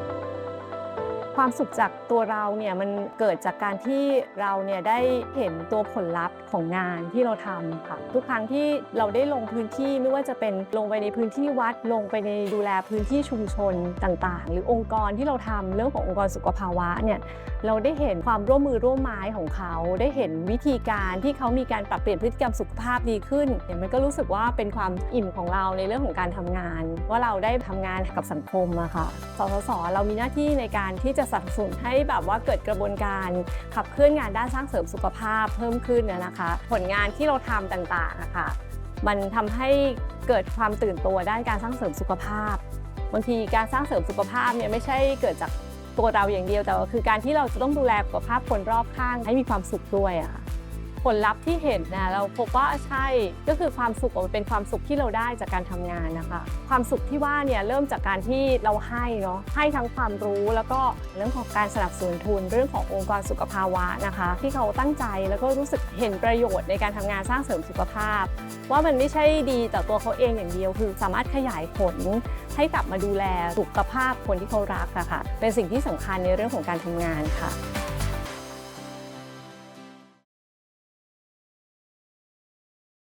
thank you ความสุขจากตัวเราเนี่ยมันเกิดจากการที่เราเนี่ยได้เห็นตัวผลลัพธ์ของงานที่เราทำค่ะทุกครั้งที่เราได้ลงพื้นที่ไม่ว่าจะเป็นลงไปในพื้นที่วัดลงไปในดูแลพื้นที่ชุมชนต่างๆ หรือองค์กรที่เราทำเรื่องขององค์กรสุขภาวะเนี่ยเราได้เห็นความร่วมมือร่วมไม้ของเขา ได้เห็นวิธีการที่เขามีการปรับเปลี่ยนพฤติกรรมสุขภาพดีขึ้นเนี่ยมันก็รู้สึกว่าเป็นความอิ่มของเราในเรื่องของการทำงาน ว่าเราได้ทำงานกับสังคมอะค่ะสสสเรามีหน้าที่ในการที่จะสนับสนุนให้แบบว่าเกิดกระบวนการขับเคลื่อนงานด้านสร้างเสริมสุขภาพเพิ่มขึ้นนะนะคะ ผลงานที่เราทำต่างๆนะคะมันทำให้เกิดความตื่นตัวด้านการสร้างเสริมสุขภาพ บางทีการสร้างเสริมสุขภาพเนี่ยไม่ใช่เกิดจากตัวเราอย่างเดียวแต่คือการที่เราจะต้องดูแลสุขภาพคนรอบข้างให้มีความสุขด้วยอะค่ะ ผลลัพธ์ที่เห็นนะเราพบว่าใช่ก็คือความสุขมันเป็นความสุขที่เราได้จากการทำงานนะคะ ความสุขที่ว่าเนี่ยเริ่มจากการที่เราให้เนาะให้ทั้งความรู้แล้วก็เรื่องของการสนับสนุนทุน เรื่องขององค์กรสุขภาวะนะคะ ที่เขาตั้งใจแล้วก็รู้สึกเห็นประโยชน์ในการทำงานสร้างเสริมสุขภาพ ว่ามันไม่ใช่ดีต่อตัวเขาเองอย่างเดียว คือสามารถขยายผลให้กลับมาดูแลสุขภาพคนที่เขารักอะค่ะเป็นสิ่งที่สำคัญในเรื่องของการทำงานค่ะ